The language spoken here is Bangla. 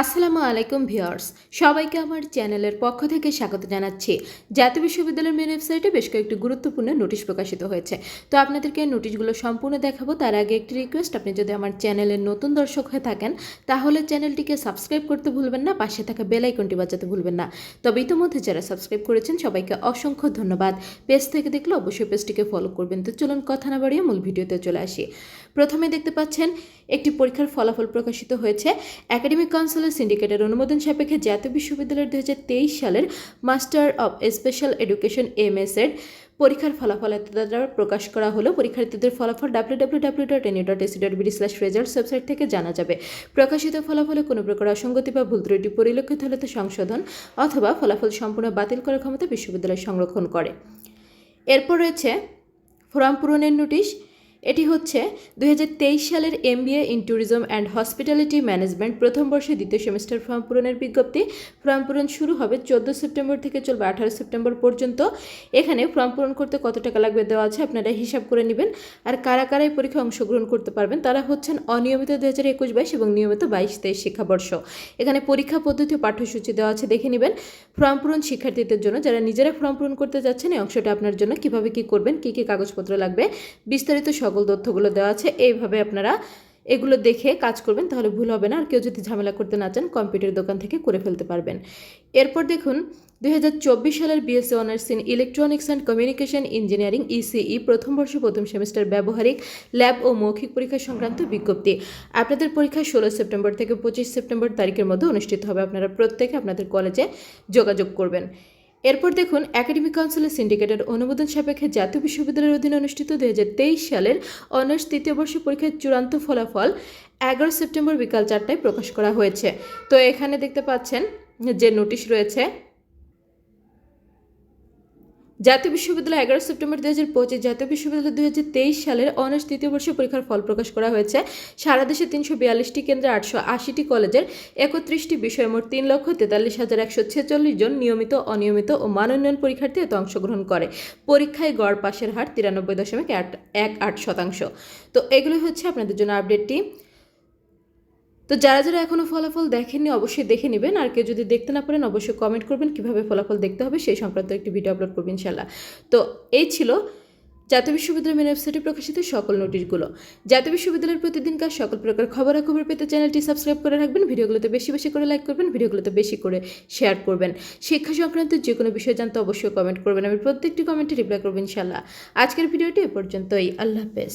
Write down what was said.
আসসালামু আলাইকুম ভিউয়ার্স, সবাইকে আমার চ্যানেলের পক্ষ থেকে স্বাগত জানাচ্ছি। জাতীয় বিশ্ববিদ্যালয়ের মেন ওয়েবসাইটে বেশ কয়েকটি গুরুত্বপূর্ণ নোটিশ প্রকাশিত হয়েছে। তো আপনাদেরকে নোটিশগুলো সম্পূর্ণ দেখাবো, তার আগে একটি রিকোয়েস্ট আপনি যদি আমার চ্যানেলের নতুন দর্শক হয়ে থাকেন, তাহলে চ্যানেলটিকে সাবস্ক্রাইব করতে ভুলবেন না, পাশে থাকা বেল আইকনটি বাজাতে ভুলবেন না। তবে ইতিমধ্যে যারা সাবস্ক্রাইব করেছেন, সবাইকে অসংখ্য ধন্যবাদ। পেজ থেকে দেখলে অবশ্যই পেজটিকে ফলো করবেন। তো চলুন কথা না বাড়িয়ে মূল ভিডিওতে চলে আসি। প্রথমে দেখতে পাচ্ছেন একটি পরীক্ষার ফলাফল প্রকাশিত হয়েছে। একাডেমিক কাউন্সিলের সিন্ডিকেটের অনুমোদন সাপেক্ষে জাতীয় বিশ্ববিদ্যালয়ের দু হাজার তেইশ সালের master of special education M S এর পরীক্ষার ফলাফল দ্বারা প্রকাশ করা হলো। পরীক্ষার্থীদের ফলাফল W W W dot NU dot AC dot BD slash website থেকে জানা যাবে। প্রকাশিত ফলাফলে কোনো প্রকার অসঙ্গতি বা ভুল ত্রুটি পরিলক্ষিত হলে তা সংশোধন অথবা ফলাফল সম্পূর্ণ বাতিল করার ক্ষমতা বিশ্ববিদ্যালয় সংরক্ষণ করে। এরপর রয়েছে ফর্ম পূরণের নোটিশ। এটি হচ্ছে দু হাজার তেইশ সালের MBA in tourism and hospitality management প্রথম বর্ষে দ্বিতীয় সেমিস্টার ফর্ম পূরণের বিজ্ঞপ্তি। ফর্ম পূরণ শুরু হবে চোদ্দ সেপ্টেম্বর থেকে চলবে আঠারো সেপ্টেম্বর পর্যন্ত। এখানে ফর্ম পূরণ করতে কত টাকা লাগবে দেওয়া আছে আপনারা হিসাব করে নেবেন। আর কারা কারা এই পরীক্ষায় অংশগ্রহণ করতে পারবেন তারা হচ্ছেন অনিয়মিত দু হাজার একুশ বাইশ এবং নিয়মিত বাইশ তেইশ শিক্ষাবর্ষ। এখানে পরীক্ষা পদ্ধতি পাঠ্যসূচি দেওয়া আছে, দেখে নেবেন। ফর্ম পূরণ শিক্ষার্থীদের জন্য, যারা নিজেরা ফর্ম পূরণ করতে যাচ্ছেন, এই অংশটা আপনার জন্য কীভাবে কি করবেন, কি কি কাগজপত্র লাগবে, বিস্তারিত সকল তথ্যগুলো দেওয়া আছে, এইভাবে আপনারা এগুলো দেখে কাজ করবেন, তাহলে ভুল হবে না। আর কেউ যদি ঝামেলা করতে না চান, কম্পিউটার দোকান থেকে করে ফেলতে পারবেন। এরপর দেখুন, দুই হাজার চব্বিশ সালের BSc honours in electronics and communication engineering ECE প্রথম বর্ষ, প্রথম সেমিস্টার ব্যবহারিক, ল্যাব ও মৌখিক পরীক্ষা সংক্রান্ত বিজ্ঞপ্তি। আপনাদের পরীক্ষা ষোলো সেপ্টেম্বর থেকে পঁচিশ সেপ্টেম্বর তারিখের মধ্যে অনুষ্ঠিত হবে। আপনারা প্রত্যেকে আপনাদের কলেজে যোগাযোগ করবেন। এরপর দেখুন একাডেমিক কাউন্সিলের সিন্ডিকেটের অনুমোদন সাপেক্ষে জাতীয় বিশ্ববিদ্যালয়ের অধীনে অনুষ্ঠিত দুই হাজার তেইশ সালের অনার্স তৃতীয় বর্ষ পরীক্ষার চূড়ান্ত ফলাফল এগারো সেপ্টেম্বর বিকাল চারটায় প্রকাশ করা হয়েছে। তো এখানে দেখতে পাচ্ছেন যে নোটিশ রয়েছে জাতীয় বিশ্ববিদ্যালয় এগারো সেপ্টেম্বর দু হাজার পঁচিশ, জাতীয় বিশ্ববিদ্যালয় দু হাজার তেইশ সালের অনার্স তৃতীয় বর্ষ পরীক্ষার ফল প্রকাশ করা হয়েছে। সারা দেশে তিনশো বিয়াল্লিশটি কেন্দ্রে আটশো আশিটি কলেজের একত্রিশটি বিষয়ে মোট তিন লক্ষ তেতাল্লিশ হাজার একশো ছেচল্লিশ জন নিয়মিত, অনিয়মিত ও মানোন্নয়ন পরীক্ষার্থী এতে অংশগ্রহণ করে। পরীক্ষায় গড় পাশের হার তিরানব্বই দশমিক এক আট শতাংশ। তো এগুলো হচ্ছে আপনাদের জন্য আপডেটটি। তো যারা যারা এখনও ফলাফল দেখেননি, অবশ্যই দেখে নেবেন। আর কেউ যদি দেখতে না পারেন, অবশ্যই কমেন্ট করবেন, কীভাবে ফলাফল দেখতে হবে সেই সংক্রান্ত একটি ভিডিও আপলোড করবেন ইনশাল্লাহ তো এই ছিল জাতীয় বিশ্ববিদ্যালয় মেন ওয়েবসাইটে প্রকাশিত সকল নোটিশগুলো। জাতীয় বিশ্ববিদ্যালয়ের প্রতিদিনকার সকল প্রকার খবরাখবর পেতে চ্যানেলটি সাবস্ক্রাইব করে রাখবেন, ভিডিওগুলোতে বেশি বেশি করে লাইক করবেন, ভিডিওগুলোতে বেশি করে শেয়ার করবেন। শিক্ষা সংক্রান্ত যে কোনো বিষয় জানতে অবশ্যই কমেন্ট করবেন। আমি প্রত্যেকটি কমেন্টে রিপ্লাই করব ইনশাল্লাহ আজকের ভিডিওটি এ পর্যন্তই। আল্লাহ হাফেজ।